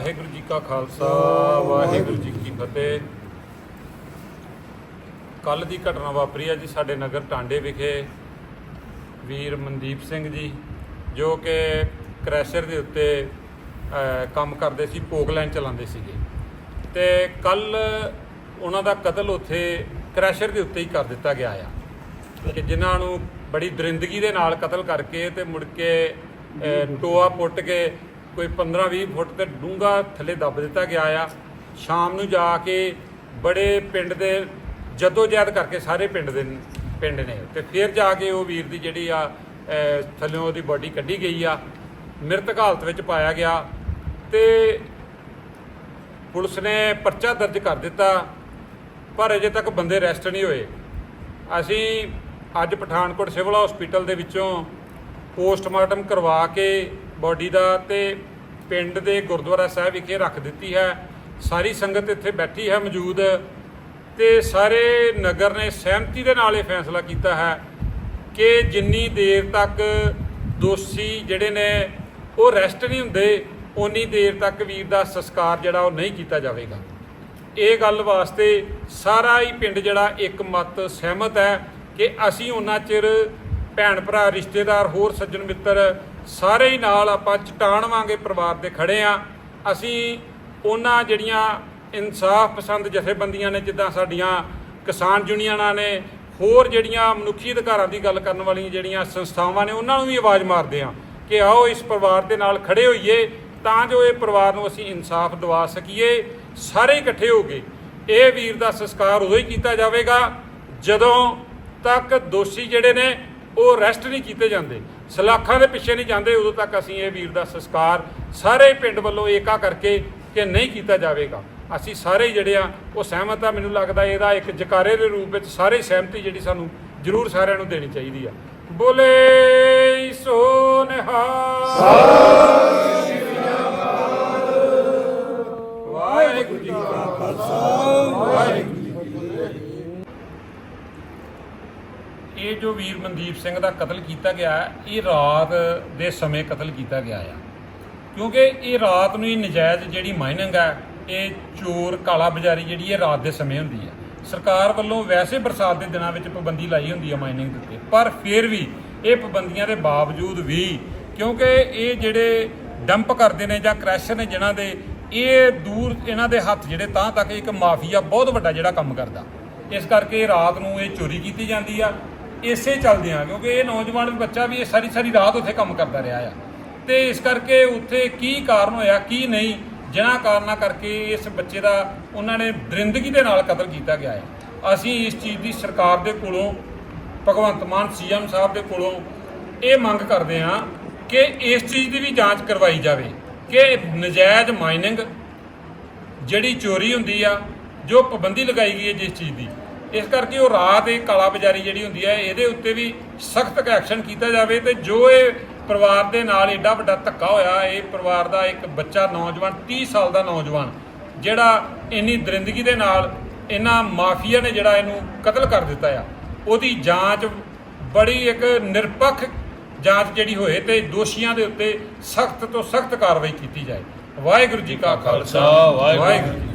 ਵਾਹਿਗੁਰੂ ਜੀ ਕਾ ਖਾਲਸਾ, ਵਾਹਿਗੁਰੂ ਜੀ ਕੀ ਫਤਿਹ। ਕੱਲ ਦੀ ਘਟਨਾ ਵਾਪਰੀ ਹੈ ਜੀ ਸਾਡੇ ਨਗਰ ਟਾਂਡੇ ਵਿਖੇ, ਵੀਰ ਮਨਦੀਪ ਸਿੰਘ ਜੀ, ਜੋ ਕਿ ਕ੍ਰੈਸ਼ਰ ਦੇ ਉੱਤੇ ਕੰਮ ਕਰਦੇ ਸੀ ਪੋਕਲੈਂਡ ਚਲਾਉਂਦੇ ਸੀਗੇ। ਤੇ ਕੱਲ ਉਹਨਾਂ ਦਾ ਕਤਲ ਉੱਥੇ ਕ੍ਰੈਸ਼ਰ ਦੇ ਉੱਤੇ ਹੀ ਕਰ ਦਿੱਤਾ ਗਿਆ ਆ। ਕਿ ਜਿਨ੍ਹਾਂ ਨੂੰ ਬੜੀ ਦਰਿੰਦਗੀ ਦੇ ਨਾਲ ਕਤਲ ਕਰਕੇ ਤੇ ਮੁੜ ਕੇ ਟੋਆ ਪੁੱਟ ਕੇ ਕੋਈ 15-20 ਫੁੱਟ ਤੇ ਡੂੰਘਾ ਥੱਲੇ ਦੱਬ ਦਿੱਤਾ ਗਿਆ ਆ। ਸ਼ਾਮ ਨੂੰ ਜਾ ਕੇ ਬੜੇ ਪਿੰਡ ਦੇ ਜਦੋਜਹਿਦ ਕਰਕੇ ਸਾਰੇ ਪਿੰਡ ਦੇ ਪਿੰਡ ਨੇ। ਤੇ ਫਿਰ ਜਾ ਕੇ ਉਹ ਵੀਰ ਦੀ ਜਿਹੜੀ ਆ ਅਹ, ਥੱਲਿਓਂ ਉਹਦੀ ਬਾਡੀ ਕੱਢੀ ਗਈ ਆ। ਮ੍ਰਿਤਕ ਹਾਲਤ ਵਿੱਚ ਪਾਇਆ ਗਿਆ। ਤੇ ਪੁਲਿਸ ਨੇ ਪਰਚਾ ਦਰਜ ਕਰ ਦਿੱਤਾ ਪਰ ਅਜੇ ਤੱਕ ਬੰਦੇ ਅਰੈਸਟ ਨਹੀਂ ਹੋਏ। ਅਸੀਂ ਅੱਜ ਪਠਾਨਕੋਟ ਸਿਵਲ ਹਸਪੀਟਲ ਦੇ ਵਿੱਚੋਂ ਪੋਸਟਮਾਰਟਮ ਕਰਵਾ ਕੇ ਬਾਡੀ ਦਾ ਤੇ ਪਿੰਡ ਦੇ ਗੁਰਦੁਆਰਾ ਸਾਹਿਬ ਵਿਖੇ ਰੱਖ ਦਿੱਤੀ ਹੈ। ਸਾਰੀ ਸੰਗਤ ਇੱਥੇ ਬੈਠੀ ਹੈ ਮੌਜੂਦ ਤੇ ਸਾਰੇ ਨਗਰ ਨੇ ਸਹਿਮਤੀ ਦੇ ਨਾਲ ਇਹ ਫੈਸਲਾ ਕੀਤਾ ਹੈ ਕਿ ਜਿੰਨੀ ਦੇਰ ਤੱਕ ਦੋਸ਼ੀ ਜਿਹੜੇ ਨੇ ਉਹ ਰੈਸਟ ਨਹੀਂ ਹੁੰਦੇ ਉਨੀ ਦੇਰ ਤੱਕ ਵੀਰ ਦਾ ਸੰਸਕਾਰ ਜਿਹੜਾ ਉਹ ਨਹੀਂ ਕੀਤਾ ਜਾਵੇਗਾ। ਇਹ ਗੱਲ ਵਾਸਤੇ ਸਾਰਾ ਹੀ ਪਿੰਡ ਜਿਹੜਾ ਇੱਕ ਮਤ ਸਹਿਮਤ ਹੈ ਕਿ ਅਸੀਂ ਉਹਨਾਂ ਚਿਰ ਭੈਣ ਭਰਾ, ਰਿਸ਼ਤੇਦਾਰ, ਹੋਰ ਸੱਜਣ ਮਿੱਤਰ, ਸਾਰੇ ਹੀ ਨਾਲ ਆਪਾਂ ਚਟਾਣਵਾਂਗੇ ਪਰਿਵਾਰ ਦੇ ਖੜੇ ਆ। ਅਸੀਂ ਉਹਨਾਂ ਜਿਹੜੀਆਂ ਇਨਸਾਫ ਪਸੰਦ ਜਥੇਬੰਦੀਆਂ ਨੇ, ਜਿੱਦਾਂ ਸਾਡੀਆਂ ਕਿਸਾਨ ਯੂਨੀਅਨਾਂ ਨੇ, ਹੋਰ ਜਿਹੜੀਆਂ ਮਨੁੱਖੀ ਅਧਿਕਾਰਾਂ ਦੀ ਗੱਲ ਕਰਨ ਵਾਲੀਆਂ ਜਿਹੜੀਆਂ ਸੰਸਥਾਵਾਂ ਨੇ, ਉਹਨਾਂ ਨੂੰ ਵੀ ਆਵਾਜ਼ ਮਾਰਦੇ ਆ ਕਿ ਆਓ ਇਸ ਪਰਿਵਾਰ ਦੇ ਨਾਲ ਖੜੇ ਹੋਈਏ, ਤਾਂ ਜੋ ਇਹ ਪਰਿਵਾਰ ਨੂੰ ਅਸੀਂ ਇਨਸਾਫ ਦਿਵਾ ਸਕੀਏ। ਸਾਰੇ ਇਕੱਠੇ ਹੋ ਕੇ ਇਹ ਵੀਰ ਦਾ ਸੰਸਕਾਰ ਉਦੋਂ ਹੀ ਕੀਤਾ ਜਾਵੇਗਾ ਜਦੋਂ ਤੱਕ ਦੋਸ਼ੀ ਜਿਹੜੇ ਨੇ ਉਹ ਅਰੈਸਟ ਨਹੀਂ ਕੀਤੇ ਜਾਂਦੇ। ਸਲਾਖਾਂ ਦੇ ਪਿੱਛੇ ਨਹੀਂ ਜਾਂਦੇ, ਉਦੋਂ ਤੱਕ ਅਸੀਂ ਇਹ ਵੀਰ ਦਾ ਸੰਸਕਾਰ ਸਾਰੇ ਪਿੰਡ ਵੱਲੋਂ ਏਕਾ ਕਰਕੇ ਕਿ ਨਹੀਂ ਕੀਤਾ ਜਾਵੇਗਾ। ਅਸੀਂ ਸਾਰੇ ਜਿਹੜੇ ਆ, ਉਹ ਸਹਿਮਤ ਆ, ਮੈਨੂੰ ਲੱਗਦਾ ਇਹਦਾ ਇੱਕ ਜਕਾਰੇ ਦੇ ਰੂਪ ਵਿੱਚ ਸਾਰੇ ਸਹਿਮਤੀ ਜਿਹੜੀ ਸਾਨੂੰ ਜ਼ਰੂਰ ਸਾਰਿਆਂ ਨੂੰ ਦੇਣੀ ਚਾਹੀਦੀ ਆ। ਬੋਲੇ ਸੋ ਨਿਹਾਲ। ਵਾਹਿਗੁਰੂ ਜੀ ਕਾ ਖਾਲਸਾ ਵਾਹਿਗੁਰੂ ਜੀ ਕੀ ਫਤਿਹ ਇਹ ਜੋ ਵੀਰ ਮਨਦੀਪ ਸਿੰਘ ਦਾ ਕਤਲ ਕੀਤਾ ਗਿਆ, ਇਹ ਰਾਤ ਦੇ ਸਮੇਂ ਕਤਲ ਕੀਤਾ ਗਿਆ ਆ। ਕਿਉਂਕਿ ਇਹ ਰਾਤ ਨੂੰ ਹੀ ਨਜਾਇਜ਼ ਜਿਹੜੀ ਮਾਈਨਿੰਗ ਹੈ ਇਹ ਚੋਰ ਕਾਲਾ ਬਾਜ਼ਾਰੀ ਜਿਹੜੀ ਇਹ ਰਾਤ ਦੇ ਸਮੇਂ ਹੁੰਦੀ ਹੈ ਸਰਕਾਰ ਵੱਲੋਂ ਵੈਸੇ ਬਰਸਾਤ ਦੇ ਦਿਨਾਂ ਵਿੱਚ ਪਾਬੰਦੀ ਲਾਈ ਹੁੰਦੀ ਆ ਮਾਈਨਿੰਗ ਦੇ ਉੱਤੇ, ਪਰ ਫਿਰ ਵੀ ਇਹ ਪਾਬੰਦੀਆਂ ਦੇ ਬਾਵਜੂਦ ਵੀ ਕਿਉਂਕਿ ਇਹ ਜਿਹੜੇ ਡੰਪ ਕਰਦੇ ਨੇ ਜਾਂ ਕ੍ਰੈਸ਼ਰ ਨੇ ਜਿਨ੍ਹਾਂ ਦੇ, ਇਹ ਦੂਰ ਇਹਨਾਂ ਦੇ ਹੱਥ ਜਿਹੜੇ ਤਾਂ ਤੱਕ ਇੱਕ ਮਾਫੀਆ ਬਹੁਤ ਵੱਡਾ ਜਿਹੜਾ ਕੰਮ ਕਰਦਾ। ਇਸ ਕਰਕੇ ਰਾਤ ਨੂੰ ਇਹ ਚੋਰੀ ਕੀਤੀ ਜਾਂਦੀ ਆ ਇਸੇ ਚੱਲਦੇ ਚੱਲਦਿਆਂ ਕਿਉਂਕਿ ਇਹ ਨੌਜਵਾਨ ਬੱਚਾ ਵੀ ਇਹ ਸਾਰੀ ਸਾਰੀ ਰਾਤ ਉੱਥੇ ਕੰਮ ਕਰਦਾ ਰਿਹਾ ਆ। ਤੇ ਇਸ ਕਰਕੇ ਉੱਥੇ ਕੀ ਕਾਰਨ ਹੋਇਆ, ਕੀ ਨਹੀਂ, ਜਿਨ੍ਹਾਂ ਕਾਰਨਾਂ ਕਰਕੇ ਇਸ ਬੱਚੇ ਦਾ ਉਹਨਾਂ ਨੇ ਦਰਿੰਦਗੀ ਦੇ ਨਾਲ ਕਤਲ ਕੀਤਾ ਗਿਆ ਹੈ ਅਸੀਂ ਇਸ ਚੀਜ਼ ਦੀ ਸਰਕਾਰ ਦੇ ਕੋਲੋਂ, ਭਗਵੰਤ ਮਾਨ ਸੀਐਮ ਸਾਹਿਬ ਦੇ ਕੋਲੋਂ ਇਹ ਮੰਗ ਕਰਦੇ ਹਾਂ ਕਿ ਇਸ ਚੀਜ਼ ਦੀ ਵੀ ਜਾਂਚ ਕਰਵਾਈ ਜਾਵੇ ਕਿ ਨਜਾਇਜ਼ ਮਾਈਨਿੰਗ ਜਿਹੜੀ ਚੋਰੀ ਹੁੰਦੀ ਆ, ਜੋ ਪਾਬੰਦੀ ਲਗਾਈ ਗਈ ਹੈ ਜਿਸ ਚੀਜ਼ ਦੀ ਇਸ ਕਰਕੇ ਉਹ ਰਾਤ ਇਹ ਕਾਲਾ ਬਾਜ਼ਾਰੀ ਜਿਹੜੀ ਹੁੰਦੀ ਹੈ ਇਹਦੇ ਉੱਤੇ ਵੀ ਸਖਤ ਐਕਸ਼ਨ ਕੀਤਾ ਜਾਵੇ ਤੇ ਜੋ ਇਹ ਪਰਿਵਾਰ ਦੇ ਨਾਲ ਏਡਾ ਵੱਡਾ ਧੱਕਾ ਹੋਇਆ ਇਹ ਪਰਿਵਾਰ ਦਾ ਇੱਕ ਬੱਚਾ ਨੌਜਵਾਨ 30 ਸਾਲ ਦਾ ਨੌਜਵਾਨ ਜਿਹੜਾ ਇੰਨੀ ਦਰਿੰਦਗੀ ਦੇ ਨਾਲ ਇਹਨਾਂ ਮਾਫੀਆ ਨੇ ਜਿਹੜਾ ਇਹਨੂੰ ਕਤਲ ਕਰ ਦਿੱਤਾ ਆ ਉਹਦੀ ਜਾਂਚ ਬੜੀ ਇੱਕ ਨਿਰਪੱਖ ਜਾਂਚ ਜਿਹੜੀ ਹੋਏ ਤੇ ਦੋਸ਼ੀਆਂ ਦੇ ਉੱਤੇ ਸਖਤ ਤੋਂ ਸਖਤ ਕਾਰਵਾਈ ਕੀਤੀ ਜਾਏ। ਵਾਹਿਗੁਰੂ ਜੀ ਕਾ ਖਾਲਸਾ ਵਾਹਿਗੁਰੂ